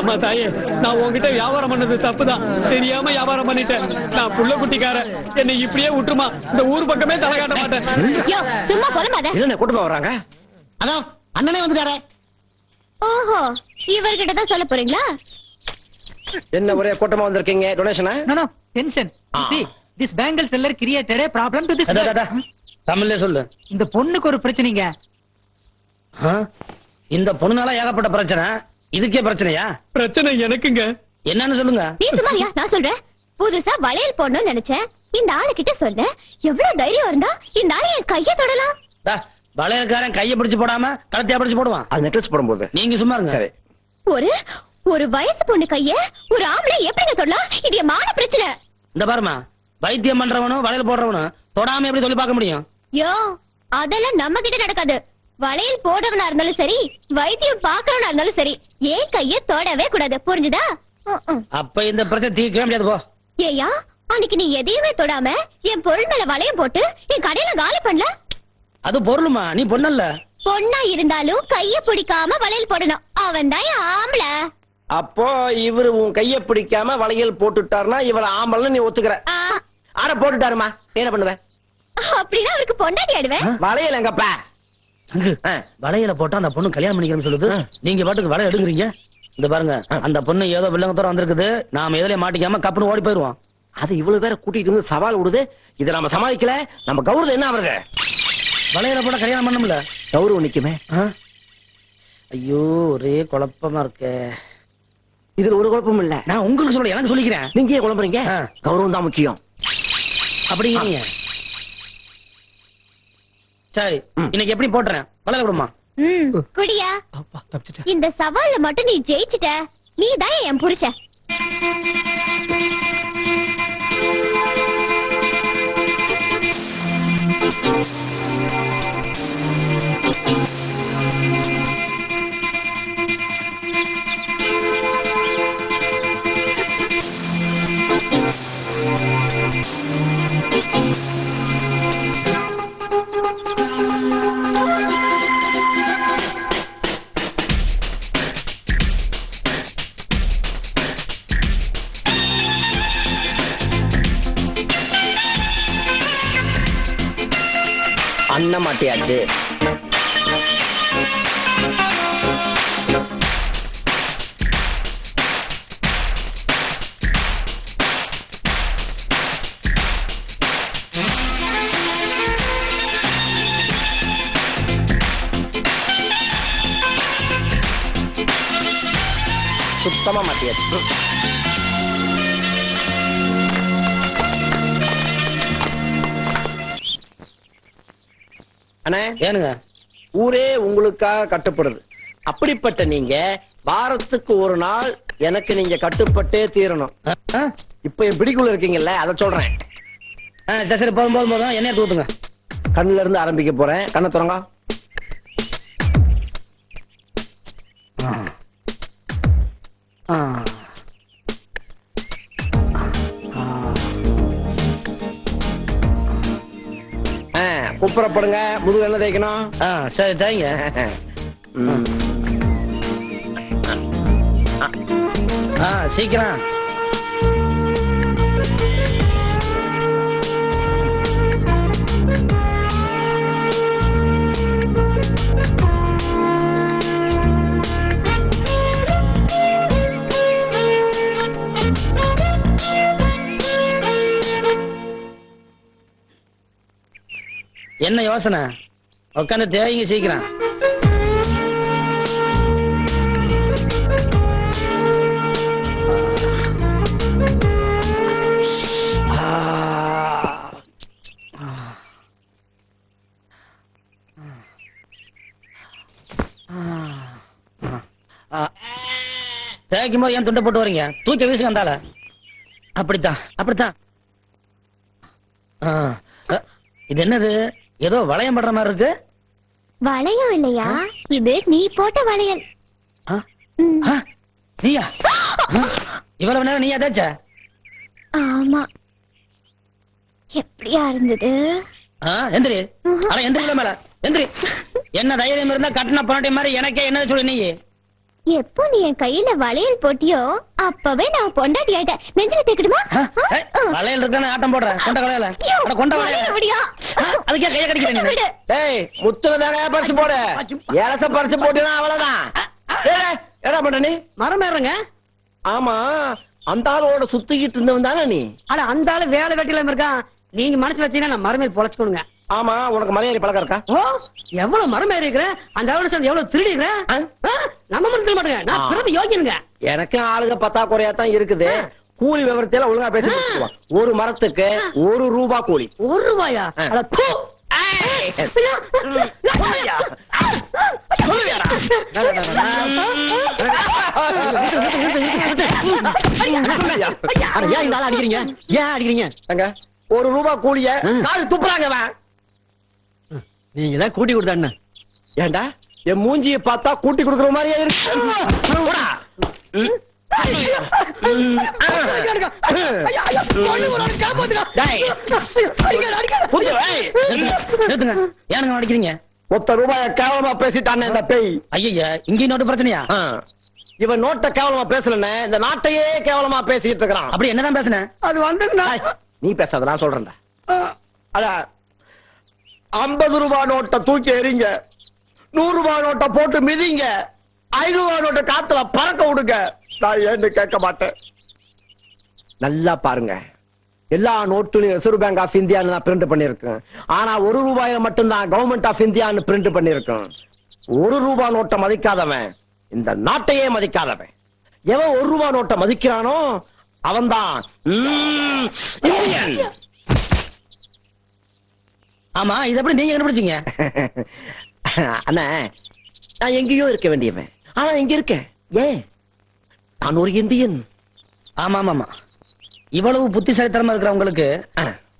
அம்மா தாயே நான் உன்கிட்ட வியாபாரம் பண்ணது தப்புதான். தெரியாம வியாபாரம் பண்ணிட்டேன். நான் புள்ள குட்டிக்காரன். என்னை இப்படியே விட்டுருமா? இந்த ஊர் பக்கமே தலை காட்ட மாட்டேன். யோ சும்மா என்ன கூட்டமா வர்றாங்க அதான் அண்ணனே வந்துட்டாரே. ஓஹோ இவர்கிட்ட தான் சொல்ல போறீங்களா? என்ன ஒரே கூட்டமா வந்திருக்கீங்க? டொனேஷனா no, tension. You see, this bangle seller created a problem to this. தமிழ்ல சொல்லு. இந்த பொண்ணுக்கு ஒரு பிரச்சனைங்க? இந்த பொண்ணுனால ஏகப்பட்ட பிரச்சனை. இதுக்கே பிரச்சனையா? பிரச்சனை எனக்குங்க. என்னன்னு சொல்லுங்க. நீ சுமாரியா நான் சொல்றேன். புதுசா வளையல் போடணும்னு நினைச்சேன். இந்த ஆளு கிட்ட சொன்னேன். எவ்வளவு தைரியம் இருந்தா இந்த ஆளு என் கைய தொடலாம். டா, வளையல்காரன் கைய பிடிச்சு போடாம கழுத்தையா பிடிச்சு போடுவான். அது நெக்லஸ் போடும்போது. நீங்க சும்மா இருங்க. சரி. ஒரு ஒரு வயசு பொண்ணு கைய ஒரு ஆம்பளை எப்படிங்க தொடலாம்? இது மான பிரச்சனை. இந்த பாருமா வைத்தியம் பண்றவனும் வளையல் போடுறவனும் தொடாம எப்படி சொல்லி பார்க்க முடியும்? யோ அதெல்லாம் நம்ம கிட்ட நடக்காது. வளையல் போடுறவனா இருந்தாலும் சரி வைத்தியம் பாக்குறவனா இருந்தாலும் சரி ஏன் கைய தொடவே கூடாது? புரிஞ்சுதா. அப்ப இந்த பிரச்சனை தீர்க்கவே முடியாது போ. ஏய்யா அன்னைக்கு நீ எதையுமே தொடாம என் பொருள் மேல வளையம் போட்டு என் கடையில காலி பண்ணல? அது பொருளுமா? நீ பொண்ணல்ல. பொண்ணா இருந்தாலும் கைய பிடிக்காம வளையல் போடணும். அவன் தான் ஆம்பளை. அப்போ இவரு உன் கைய பிடிக்காம வளையல் போட்டுட்டாருன்னா இவள ஆம்பளன்னு நீ ஒத்துக்கிற. ஆட போட்டுட்டாருமா. என்ன பண்ணுவ? அப்படின்னா அவருக்கு பொண்டாட்டி ஆடுவேன் வளையல் எங்கப்பா? சங்கு ஆ. வளையல போட்டா அந்த பொண்ணு கல்யாணம் பண்ணிக்கிறேன்னு சொல்லுது. நீங்க பாட்டுக்கு வளையல் எடுக்குறீங்க. இந்த பாருங்க அந்த பொண்ணு ஏதோ வில்லங்கத்தோட வந்திருக்குது. நாம எதுலயே மாட்டிக்காம கப்புனு ஓடி போயிருவோம். அது இவ்வளவு பேரை கூட்டிட்டு வந்து சவால் விடுது. இதை நம்ம சமாளிக்கல. நம்ம கௌரவம் என்ன அவருங்க வளையல போட கல்யாணம் பண்ணமுல கௌரவம் நிக்குமே. ஐயோ ஒரே குழப்பமா இருக்கே. இதுல ஒரு குழப்பமும் இல்ல. நான் உங்களுக்கு சொல்ல எனக்கு சொல்லிக்கிறேன். நீங்க குழம்புறீங்க. கௌரவம் தான் முக்கியம். அப்படிங்க சரி இன்னைக்கு எப்படி போட்டுறேன்? வளையல விடுமா ம் குடியா. இந்த சவால்ல மட்டும் நீ ஜெயிச்சிட்ட. நீ தான் என் புருஷன். ですったままってやつ。அண்ணே? ஏனுங்க. ஊரே உங்களுக்காக கட்டுப்படுது. அப்படிப்பட்ட நீங்க வாரத்துக்கு ஒரு நாள் எனக்கு நீங்க கட்டுப்பட்டே தீரணும்? இப்ப என் பிடிக்குள்ள இருக்கீங்கல்ல அதை சொல்றேன். சரி, போதும் போதும் போதும். என்ன ஊத்துங்க கண்ணுல இருந்து ஆரம்பிக்க போறேன். கண்ணை திறங்க. ஆ. குப்புறப்படுங்க முதுகு என்ன தேய்க்கணும். ஆ சரி தேங்க ம். ஆ சீக்கிரம். என்ன யோசனை? உட்காந்து தேவைங்க சீக்கிரம். தேய்க்கும் போது ஏன் துண்டை போட்டு வரீங்க? தூக்கி வீசுங்க அந்தால அப்படித்தான் அப்படித்தான். இது என்னது? ஏதோ வளையம் படுற மாதிரி இருக்கு. வளையம் இல்லையா? இது நீ போட்ட வளையல். நீயா? இவ்வளவு நேரம் நீயா தேய்ச்ச? ஆமா. எப்படியா இருந்தது? எந்திரி. அட எந்திரி மேல. எந்திரி. என்ன தைரியம் இருந்தா கட்டின பொண்ணாட்டி மாதிரி எனக்கே என்ன சொல்லு நீ? எப்போ நீ என் கையில வளையல் போட்டியோ அப்பவே நான் பொண்டாட்டி ஆயிட்டேன். நெஞ்சில தேக்கிடுமா? வளையல் இருக்கானே ஆட்டம் போடுறேன் கொண்ட வளையல. அட, கொண்ட வளையல. முடியா அதுக்கே கைய கடிக்கிறேன் டேய் முத்துல தானே பறிச்சு போடு. ஏலச பறிச்சு போட்டுனா அவ்வளவுதான். டேய், என்ன பண்ற நீ? மரம் ஏறுங்க. ஆமா அந்த ஆளோட சுத்திக்கிட்டு இருந்தவன் தானே நீ? அட அந்த ஆளு வேலை வெட்டில இருக்கான் நீங்க மனசு வச்சீங்கன்னா நான் மரமேறி பொழைச்சுக்கணுங்க. ஆமா உனக்கு மலையாளி பழக்கம் இருக்கா? ஓ எவ்வளவு மரம் ஏறி இருக்கிறேன் அந்த ஆளோட சேர்ந்து எவ்வளவு திருடி இருக்கிறேன் ஆ? நம்ம மனசுல மாட்டேங்க. நான். பிறந்து யோகியனுங்க. எனக்கு ஆளுங்க பத்தாக்குறையா தான் இருக்குது. கூலி விவரத்தையெல்லாம் ஒழுங்கா பேசி. ஒரு மரத்துக்கு ஒரு ரூபா கூலி. ஒரு ரூபாயா? அடிக்கிறீங்க? ஏன் அடிக்கிறீங்க? ஒரு ரூபா கூலிய காலு துப்புறாங்க. நீங்க தான் கூட்டி கொடுத்த ஏண்டா? என் மூஞ்சிய பார்த்தா கூட்டி கொடுக்குற மாதிரியே இருக்கு. அடிக்கிறீங்க? ஒத்த ரூபாய கேவலமா பேசிட்டானே இந்த பேய். ஐயா இங்கேயும் நோட்டு பிரச்சனையா. இவன் நோட்ட கேவலமா பேசலன்னு இந்த நாட்டையே கேவலமா பேசிட்டு இருக்கிறான். அப்படி என்னதான் பேசுனேன் அது வந்து நீ பேசாத நான் சொல்றேன்டா. அட ஐம்பது ரூபாய் நோட்டை தூக்கி எறிங்க. நூறு ரூபாய் நோட்டை போட்டு மிதிங்க. ஐநூறு ரூபாய் நோட்டை காத்துல பறக்க விடுங்க. நான் ஏன்னு கேட்க மாட்டேன். நல்லா பாருங்க. எல்லா நோட்டுலையும் ரிசர்வ் பேங்க் ஆஃப் இந்தியான்னு தான் பிரிண்ட் பண்ணியிருக்கேன். ஆனா ஒரு ரூபாயில மட்டும்தான் கவர்மெண்ட் ஆஃப் இந்தியான்னு பிரிண்ட் பண்ணியிருக்கேன். ஒரு ரூபாய் நோட்டை மதிக்காதவன். இந்த நாட்டையே மதிக்காதவன். எவன் ஒரு ரூபாய் நோட்டை மதிக்கிறானோ அவன்தான். இந்தியன் ஆமா இது எப்படி நீங்க கண்டுபிடிச்சீங்க? அண்ணா நான் எங்கேயோ இருக்க வேண்டியவன். ஆனா இங்க இருக்கேன் ஏன்? நான் ஒரு இந்தியன். ஆமா ஆமா ஆமா. இவ்வளவு புத்திசாலித்தனமா இருக்கிறவங்களுக்கு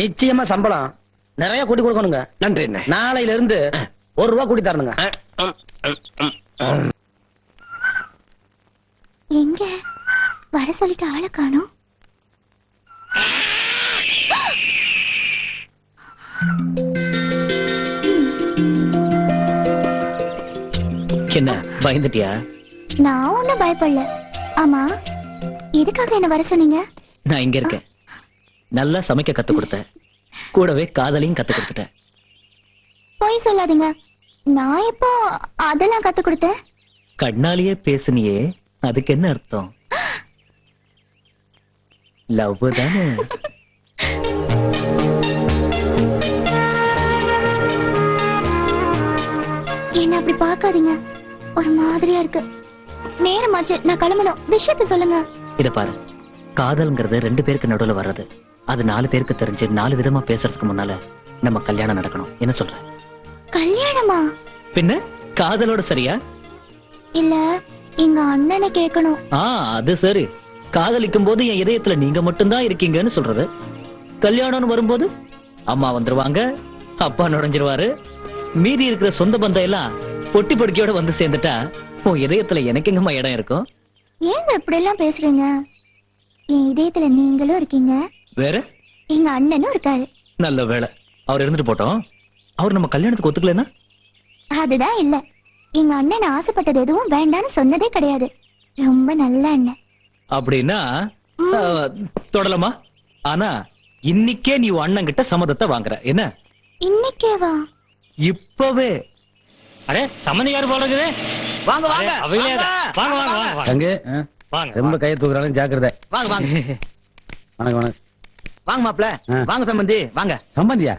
நிச்சயமா சம்பளம் நிறைய கூட்டி கொடுக்கணுங்க. நன்றி அண்ணே. நாளையில இருந்து ஒரு ரூபா கூட்டி தரணுங்க. எங்க? வர சொல்லிட்டு ஆளை காணோம். என்ன பயந்துட்டியா? நான் ஒண்ணும் பயப்படல. ஆமா எதுக்காக என்ன வர சொன்னீங்க? நான் இங்க இருக்கேன். நல்லா சமைக்க கத்து கொடுத்தேன். கூடவே காதலையும் கத்து கொடுத்துட்டேன். போய் சொல்லாதீங்க. நான் எப்போ அதெல்லாம் கத்து கொடுத்தேன்? கண்ணாலேயே பேசுனியே அதுக்கு என்ன அர்த்தம்? லவ் தானே? என்ன அப்படி பார்க்காதீங்க. ஒரு மாதிரியா இருக்கு. நேரமாச்சு நான் கிளம்பணும். விஷயத்த சொல்லுங்க. இத பாரு. காதல்ங்கிறது ரெண்டு பேருக்கு நடுவுல வர்றது. அது நாலு பேருக்கு தெரிஞ்சு நாலு விதமா பேசுறதுக்கு முன்னால நம்ம கல்யாணம் நடக்கணும். என்ன சொல்ற? கல்யாணமா? பின்ன? காதலோட சரியா? இல்ல எங்க அண்ணனை கேட்கணும் ஆ அது சரி. காதலிக்கும் போது என் இதயத்துல நீங்க மட்டும்தான் இருக்கீங்கன்னு சொல்றது. கல்யாணம்னு வரும்போது அம்மா வந்துருவாங்க அப்பா நுழைஞ்சிருவாரு. மீதி இருக்கிற சொந்த பந்தம் எல்லாம் பொட்டி பொடிக்கையோட வந்து சேர்ந்துட்டா உன் இதயத்துல எனக்கு எங்கம்மா இடம் இருக்கும் ஏங்க இப்படி எல்லாம் பேசுறீங்க? என் இதயத்துல நீங்களும் இருக்கீங்க. வேற? எங்க அண்ணனும் இருக்காரு. நல்ல வேலை அவர் இருந்துட்டு போட்டோம். அவர் நம்ம கல்யாணத்துக்கு ஒத்துக்கலன்னா? அதுதான் இல்ல. எங்க அண்ணன் ஆசைப்பட்டது எதுவும் வேண்டான்னு சொன்னதே கிடையாது. ரொம்ப நல்ல அண்ணன். அப்படின்னா தொடலாமா ஆனா இன்னிக்கே நீ அண்ணன் கிட்ட சம்மதத்தை வாங்குற. என்ன? இன்னைக்கேவா? இப்பவே. அடே சம்மந்தியார் போல இருக்குது? வாங்க வாங்க. தான். வாங்க வாங்க வாங்க தங்கு வாங்க ரொம்ப கையை தூக்குறாலும் ஜாக்கிரதை. வாங்க வாங்க. வணக்கம் வணக்கம். வாங்க மாப்ள. வாங்க சம்பந்தி வாங்க. சம்பந்தியா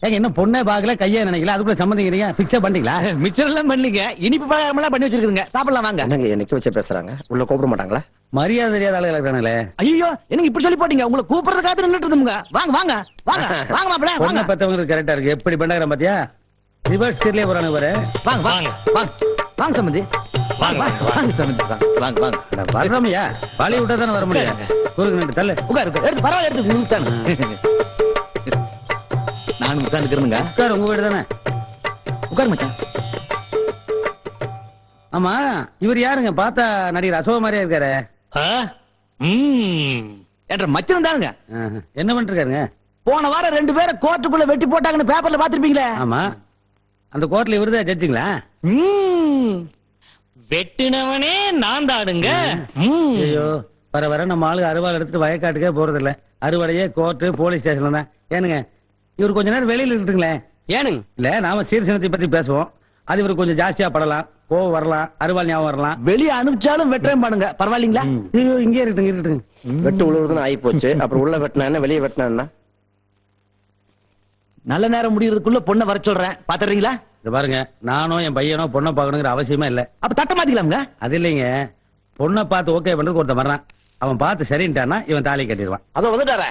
ஏங்க இன்னும் பொண்ணே பாக்கல கையே நினைக்கல. அதுக்குள்ள சம்பந்திக்கிறீங்க பிக்ஸே பண்ணிட்டீங்களா? மிச்சர் எல்லாம் பண்ணலீங்க இனிப்பு பலகாரம் எல்லாம் பண்ணி வச்சிருக்குதுங்க. சாப்பிடலாம் வாங்க. என்னங்க என்னைக்கு வச்சு பேசுறாங்க? உள்ள கூப்பிட மாட்டாங்களா? மரியாதை தெரியாத ஆளுகள் இருக்கிறாங்களே ஐயோ எனக்கு இப்படி சொல்லி போட்டீங்க? உங்களை கூப்பிடுறதுக்காக நின்னுட்டு இருந்தோங்க வாங்க வாங்க வாங்க. வாங்க மாப்ள வாங்க. பெத்தவங்களுக்கு கரெக்டா இருக்கு. எப்படி பண்ணாங்க பாத்தியா? ரிவர்ஸ் சீர்லயே போறானு பாரு. வாங்க வாங்க வாங்க. வாங்க. சம்பந்தி. வாங்க வாங்க சம்பந்தி வாங்க. வாங்க வாங்க. அட, வர்றோம்யா. வழி விட்டா தானே வர முடியும். குறுக்கு நின்று தள்ளு. உட்காரு. எடுத்து பரவாயில்ல எடுத்து உங்களுக்கு தானே நான் உட்கார்ந்துக்கிறேனுங்க. உட்காரு உங்க வீடு தானே. உட்காரு மச்சான். ஆமா இவர் யாருங்க? பார்த்தா நடிகர் அசோக மாதிரியா இருக்காரு. என்ற மச்சன் தானுங்க. என்ன பண்ணிட்டு இருக்காருங்க? போன வாரம் ரெண்டு பேரை கோர்ட்டுக்குள்ள வெட்டி போட்டாங்கன்னு பேப்பர்ல பாத்திருப்பீங்களே ஆமா. அந்த கோர்ட்ல இவருதான் ஜட்ஜுங்களா ம். வெட்டினவனே நான் தானுங்க. ம். ஐயோ வர வர நம்ம ஆளுங்க அறுவாள் எடுத்துட்டு வயக்காட்டுக்கே போறது இல்ல அறுவடையே கோர்ட்டு போலீஸ் ஸ்டேஷன்ல தான். ஏனுங்க இவர் கொஞ்ச நேரம் வெளியில இருக்கட்டுங்களேன். ஏனுங்க? இல்ல நாம சீர்திருத்தத்தை பத்தி பேசுவோம். அது இவருக்கு கொஞ்சம் ஜாஸ்தியா படலாம். கோவம் வரலாம் அறுவாள் ஞாபகம் வரலாம். வெளியே அனுப்பிச்சாலும் வெட்டுறேன் பாருங்க. பரவாயில்லைங்களா? ஐயோ இங்கே இருக்கட்டுங்க இருக்கட்டுங்க வெட்டு உழுவுறதுன்னு ஆகி போச்சு அப்புறம் உள்ள வெட்டினா என்ன வெளியே வெட்டினா என்ன? நல்ல நேரம் முடியறதுக்குள்ள பொண்ணை வர சொல்றேன். பாத்துறீங்களா இது பாருங்க நானும் என் பையனோ பொண்ணை பார்க்கணுங்கிற அவசியமே இல்ல. அப்ப தட்ட மாத்திக்கலாம்ங்க அது இல்லைங்க. பொண்ணை பார்த்து ஓகே பண்றதுக்கு ஒருத்தன் வர்றான். அவன் பார்த்து சரின்ட்டானா இவன் தாலி கட்டிடுவான். அதோ வந்துட்டாரே.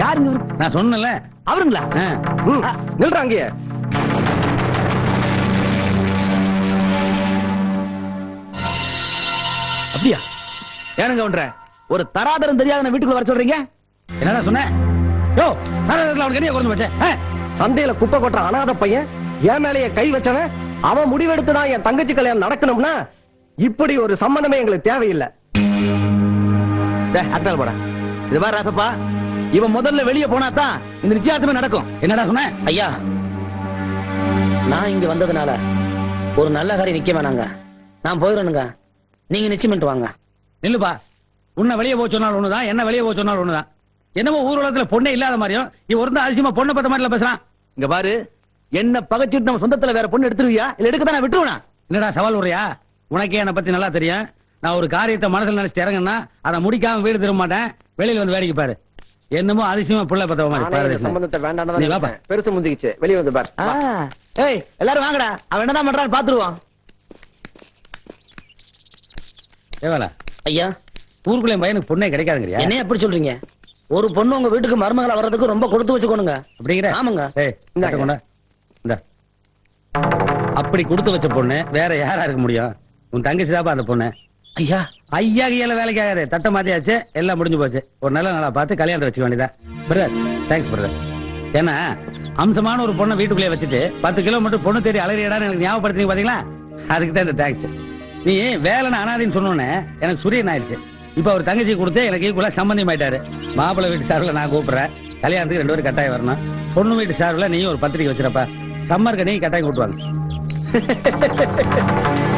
யாருங்க? நான் சொன்னேன்ல. அவருங்களா? நில்றாங்க அப்படியா? ஏனுங்க ஒன்ற? ஒரு தராதரம் தெரியாத வீட்டுக்குள்ள வர சொல்றீங்க? என்னடா சொன்ன? யோ அவனுக்கு என்ன குறைஞ்சு போச்சே சந்தையில குப்பை கொட்டுற அனாதை பையன் என் மேலேயே கை வச்சவன் அவன் முடிவெடுத்துதான் என் தங்கச்சி கல்யாணம் நடக்கணும்னா இப்படி ஒரு சம்மந்தமே எங்களுக்கு தேவையில்லை. டேய், அத்தாள் போடா. இது பாரு ராசப்பா. இவன் முதல்ல வெளியே போனா தான் இந்த நிச்சயார்த்தமே நடக்கும். என்னடா சொன்ன? ஐயா நான் இங்க வந்ததுனால ஒரு நல்ல காரியம் நிக்க வேணாங்க. நான் போயிடணுங்க. நீங்க நிச்சயமிட்டு வாங்க. நில்லுப்பா. உன்னை வெளியே போக சொன்னாலும் ஒண்ணுதான் என்ன வெளியே போக சொன்னாலும் ஒண்ணுதான். என்னமோ ஊர் உலகத்துல பொண்ணே இல்லாத மாதிரியும் இவன் ஒரு அதிசயமா பொண்ணை பத்த மாதிரில பேசுறான். இங்க பாரு என்ன பகைச்சிட்டு நம்ம சொந்தத்துல வேற பொண்ணு எடுத்துருவியா? இல்ல எடுக்க தான் நான் விட்டுருவேனா? என்னடா சவால் உரையா உனக்கே என்னை பத்தி நல்லா தெரியும். நான் ஒரு காரியத்தை மனசுல நினைச்சு இறங்கன்னா அதை முடிக்காம வீடு திரும்ப மாட்டேன். வெளியில வந்து வேடிக்கை பாரு. என்னமோ அதிசயமா புள்ள பத்த மாதிரி. சம்பந்தத்தை வாப்பா. பெருசு முந்திக்கிச்சு. வெளியே வந்து பாரு. ஏய் எல்லாரும் வாங்கடா. அவன் என்னதான் பண்றான்னு பாத்துருவான் ஏவாளா ஐயா ஊருக்குள்ள பையனுக்கு பொண்ணே கிடைக்காதுங்கறியா என்ன எப்படி சொல்றீங்க? ஒரு பொண்ணு உங்க வீட்டுக்கு மருமகளா வர்றதுக்கு ரொம்ப கொடுத்து வச்சுக்கோணுங்க. அப்படிங்கிற? ஆமாங்க. இந்த. அப்படி கொடுத்து வச்ச பொண்ணு வேற யாரா இருக்க முடியும்? உன் தங்கச்சி தாப்பா அந்த பொண்ணு. ஐயா. ஐயா கையில வேலைக்கு ஆகாது தட்டை மாத்தியாச்சு எல்லாம் முடிஞ்சு போச்சு. ஒரு நல்ல நாளா பார்த்து கல்யாணத்தை வச்சுக்க வேண்டியதா பிரதர் தேங்க்ஸ் பிரதர் ஏன்னா அம்சமான ஒரு பொண்ணை வீட்டுக்குள்ளே வச்சுட்டு பத்து கிலோமீட்டர் பொண்ணு தேடி அலறியடான்னு எனக்கு ஞாபகப்படுத்தி பாத்தீங்களா? அதுக்கு தான் இந்த தேங்க்ஸ் நீ வேலைன்னு அனாதின்னு சொன்னோன்னே எனக்கு சூரியன் ஆயிடுச்சு. இப்ப அவர் தங்கச்சி கொடுத்து எனக்கு ஈக்குவலா சம்பந்தம் ஆயிட்டாரு. மாப்பிள்ளை வீட்டு சார்பில் நான் கூப்பிடுறேன். கல்யாணத்துக்கு ரெண்டு பேரும் கட்டாயம் வரணும். பொண்ணு வீட்டு சார்பில் நீயும் ஒரு பத்திரிக்கை வச்சிருப்பா. சம்மருக்கு நீ கட்டாயம் கூட்டுவாங்க